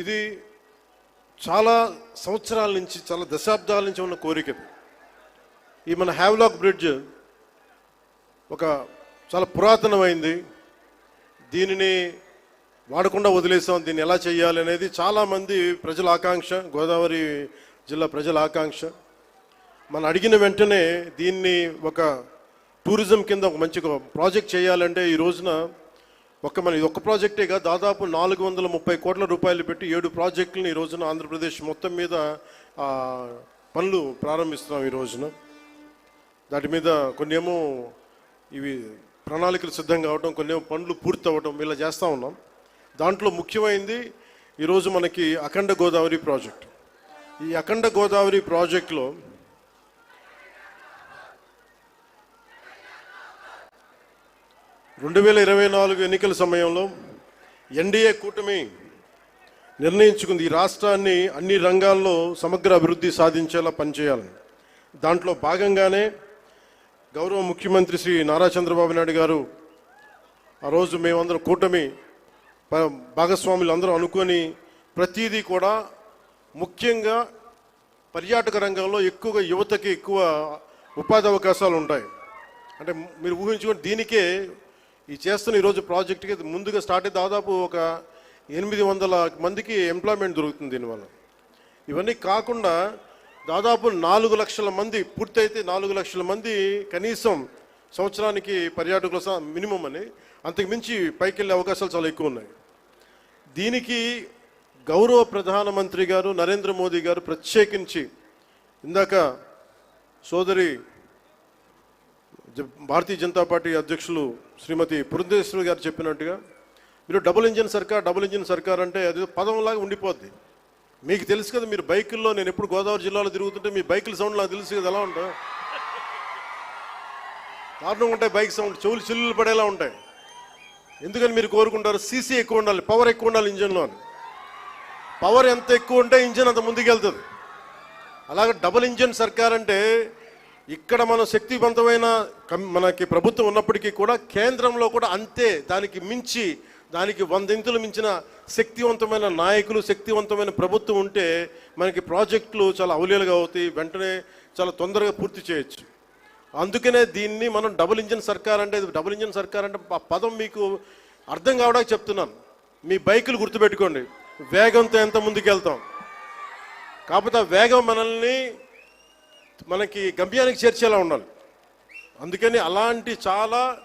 ఇది చాలా సంవత్సరాల నుంచి చాలా దశాబ్దాల నుంచి ఉన్న కోరిక ఈ మన హ్యావ్లాక్ బ్రిడ్జ్ ఒక చాలా పురాతనమైంది. దీనిని వాడకుండా వదిలేసాం. దీన్ని ఎలా చేయాలి అనేది చాలామంది ప్రజల ఆకాంక్ష గోదావరి జిల్లా ప్రజల ఆకాంక్ష. మనం అడిగిన వెంటనే దీన్ని ఒక టూరిజం కింద ఒక మంచి ప్రాజెక్ట్ చేయాలంటే ఈ రోజున ఒక మన ఇది ఒక ప్రాజెక్టే కాదు. దాదాపు నాలుగు వందల ముప్పై కోట్ల రూపాయలు పెట్టి ఏడు ప్రాజెక్టులను ఈ రోజున ఆంధ్రప్రదేశ్ మొత్తం మీద పనులు ప్రారంభిస్తున్నాం ఈ రోజున. దాటి మీద కొన్ని ఏమో ఇవి ప్రణాళికలు సిద్ధం కావడం కొన్ని ఏమో పనులు పూర్తి అవ్వడం ఇలా చేస్తూ ఉన్నాం. దాంట్లో ముఖ్యమైనది ఈరోజు మనకి అఖండ గోదావరి ప్రాజెక్ట్. ఈ అఖండ గోదావరి ప్రాజెక్టులో రెండు వేల ఇరవై నాలుగు ఎన్నికల సమయంలో ఎన్డీఏ కూటమి నిర్ణయించుకుంది. ఈ రాష్ట్రాన్ని అన్ని రంగాల్లో సమగ్ర అభివృద్ధి సాధించేలా పనిచేయాలని. దాంట్లో భాగంగానే గౌరవ ముఖ్యమంత్రి శ్రీ నారా చంద్రబాబు నాయుడు గారు ఆ రోజు మేమందరం కూటమి భాగస్వాములు అందరూ అనుకొని ప్రతీదీ కూడా ముఖ్యంగా పర్యాటక రంగంలో ఎక్కువగా యువతకి ఎక్కువ ఉపాధి అవకాశాలు ఉంటాయి. అంటే మీరు ఊహించుకొని దీనికే ఈ చేస్తున్న ఈరోజు ప్రాజెక్ట్కి ముందుగా స్టార్ట్ అయ్యి దాదాపు ఒక ఎనిమిది వందల మందికి ఎంప్లాయ్మెంట్ దొరుకుతుంది దీనివల్ల. ఇవన్నీ కాకుండా దాదాపు నాలుగు లక్షల మంది పూర్తయితే నాలుగు లక్షల మంది కనీసం సంవత్సరానికి పర్యాటకుల మినిమం అని అంతకుమించి పైకి వెళ్ళే అవకాశాలు చాలా ఎక్కువ ఉన్నాయి. దీనికి గౌరవ ప్రధానమంత్రి గారు నరేంద్ర మోదీ గారు ప్రత్యేకించి ఇందాక సోదరి భారతీయ జనతా పార్టీ అధ్యక్షులు శ్రీమతి పురంధేశ్వరి గారు చెప్పినట్టుగా మీరు డబుల్ ఇంజిన్ సర్కార్ డబుల్ ఇంజిన్ సర్కార్ అంటే అది పదంలాగా ఉండిపోద్ది. మీకు తెలుసు కదా మీరు బైకుల్లో నేను ఎప్పుడు గోదావరి జిల్లాలో తిరుగుతుంటే మీ బైకుల సౌండ్ నాకు తెలుసు కదా ఎలా ఉంటాయి? దారుణంగా ఉంటాయి బైక్ సౌండ్ చెవులు చిల్లులు పడేలా ఉంటాయి. ఎందుకని మీరు కోరుకుంటారు? సీసీ ఎక్కువ ఉండాలి పవర్ ఎక్కువ ఉండాలి ఇంజన్లో అని. పవర్ ఎంత ఎక్కువ ఉంటే ఇంజన్ అంత ముందుకెళ్తుంది. అలాగే డబుల్ ఇంజన్ సర్కార్ అంటే ఇక్కడ మనం శక్తివంతమైన కం- మనకి ప్రభుత్వం ఉన్నప్పటికీ కూడా కేంద్రంలో కూడా అంతే దానికి మించి దానికి వందింతులు మించిన శక్తివంతమైన నాయకులు శక్తివంతమైన ప్రభుత్వం ఉంటే మనకి ప్రాజెక్టులు చాలా అవలీలుగా అవుతాయి వెంటనే చాలా తొందరగా పూర్తి చేయొచ్చు. అందుకనే దీన్ని మనం డబుల్ ఇంజిన్ సర్కార్ అంటే డబుల్ ఇంజిన్ సర్కార్ అంటే ఆ పదం మీకు అర్థం కావడానికి చెప్తున్నాను. మీ బైకులు గుర్తుపెట్టుకోండి. వేగంతో ఎంత ముందుకు వెళ్తాం కాకపోతే ఆ వేగం మనల్ని మనకి గమ్యానికి చేర్చేలా ఉండాలి. అందుకని అలాంటి చాలా